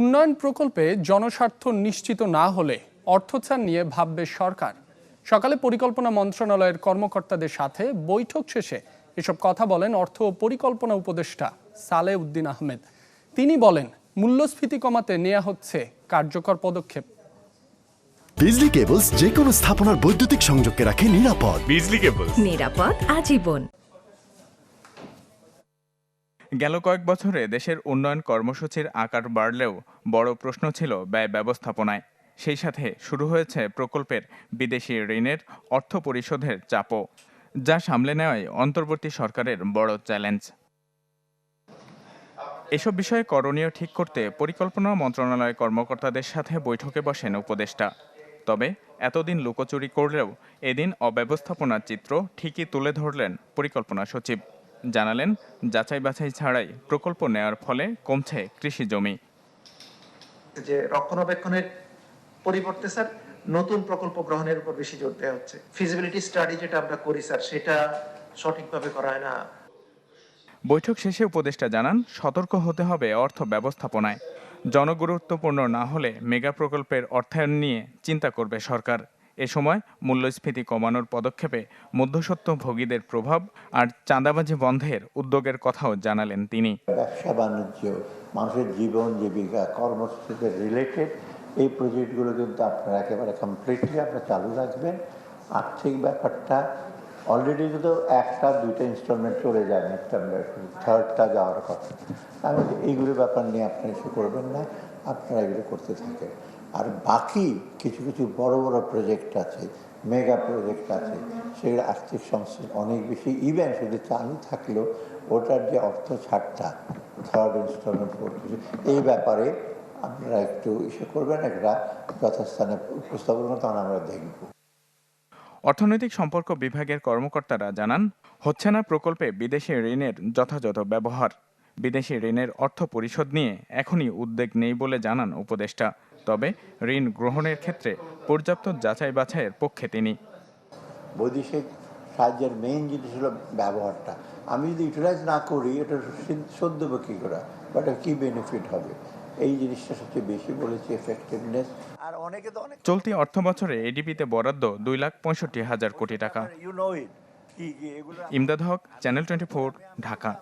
উন্নয়ন প্রকল্পে জনস্বার্থ নিশ্চিত না হলে অর্থচান নিয়ে ভাববে সরকার। সকালে পরিকল্পনা মন্ত্রণালয়ের কর্মকর্তাদের সাথে বৈঠক শেষে এসব কথা বলেন অর্থ ও পরিকল্পনা উপদেষ্টা সালে উদ্দিন আহমেদ। তিনি বলেন মূল্যস্ফীতি কমাতে নেওয়া হচ্ছে কার্যকর পদক্ষেপ। বিজলি কেবলস যে কোনো স্থাপনার বৈদ্যুতিক সংযোগকে রাখে নিরাপদ। বিজলি কেবল নিরাপদ আজীবন। গেল কয়েক বছরে দেশের উন্নয়ন কর্মসূচির আকার বাড়লেও বড় প্রশ্ন ছিল ব্যয় ব্যবস্থাপনায়। সেই সাথে শুরু হয়েছে প্রকল্পের বিদেশি ঋণের অর্থ পরিশোধের চাপও, যা সামলে নেওয়াই অন্তর্বর্তী সরকারের বড় চ্যালেঞ্জ। এসব বিষয়ে করণীয় ঠিক করতে পরিকল্পনা মন্ত্রণালয় কর্মকর্তাদের সাথে বৈঠকে বসেন উপদেষ্টা। তবে এতদিন লুকোচুরি করলেও এদিন অব্যবস্থাপনার চিত্র ঠিকই তুলে ধরলেন পরিকল্পনা সচিব। জানালেন যাচাই বাছাই ছাড়াই প্রকল্প নেওয়ার ফলে কমছে কৃষি জমি। যে রক্ষণাবেক্ষণের পরিবর্তে স্যার নতুন প্রকল্প গ্রহণের উপর বেশি জোর দেওয়া হচ্ছে। ফিজিবিলিটি স্টাডি যেটা আমরা করি স্যার সেটা সঠিকভাবে করা হয় না। বৈঠক শেষে উপদেষ্টা জানান সতর্ক হতে হবে অর্থ ব্যবস্থাপনায়। জনগুরুত্বপূর্ণ না হলে মেগা প্রকল্পের অর্থায়ন নিয়ে চিন্তা করবে সরকার। এ সময় মূল্যস্ফীতি কমানোর পদক্ষেপে মধ্যসত্ত্ব ভোগীদের প্রভাব আর চাঁদাবাজি বন্ধের উদ্যোগের কথাও জানালেন তিনি। ব্যবসা বাণিজ্য, মানুষের জীবন, জীবিকা, কর্মসূচিতে রিলেটেড এই প্রজেক্টগুলো কিন্তু আপনারা একেবারে কমপ্লিটলি আপনারা চালু রাখবেন। আর্থিক ব্যাপারটা অলরেডি কিন্তু একটা, দুইটা ইনস্টলমেন্ট চলে যায় থার্ডটা যাওয়ার কথা। আমি এইগুলো ব্যাপার নিয়ে আপনারা ইস্যু করবেন না, আপনারা এগুলো করতে থাকেন। আর বাকি কিছু কিছু বড় বড় প্রজেক্ট আছে মেগা প্রজেক্ট আছে, সেগুলো আর্থিক সংস্থা অনেক বেশি। ইভেন শুধু চালু থাকলেও ওটার যে অর্থ ছাড়টা থার্ড ইনস্টলমেন্ট এই ব্যাপারে আপনারা একটু ইসে করবেন, একটা যথাস্থানে উপস্থাপন তখন আমরা দেখব। অর্থনৈতিক সম্পর্ক বিভাগের কর্মকর্তারা জানান, হচ্ছে না প্রকল্পে বিদেশি ঋণের যথাযথ ব্যবহার। বিদেশি ঋণের অর্থ পরিশোধ নিয়ে এখনই উদ্বেগ নেই বলে জানান উপদেষ্টা। তবে ঋণ গ্রহণের ক্ষেত্রে পর্যাপ্ত যাচাই বাছাইয়ের পক্ষে তিনি। বৈদেশিক সাহায্যের মেইন জিনিস হলো ব্যবহারটা। আমি যদি ইউটিলাইজ না করি এটা সদ্য বা কী করা? বা এটা কী বেনিফিট হবে? এই জিনিসটা সবচেয়ে বেশি বলেছি এফেক্টিভনেস আর অনেকে তো অনেক চলতি অর্থ বছরে এডিপিতে বরাদ্দ দুই লাখ পঁয়ষট্টি হাজার কোটি টাকা। কি কি Imdad Haque channel twenty four Dhaka.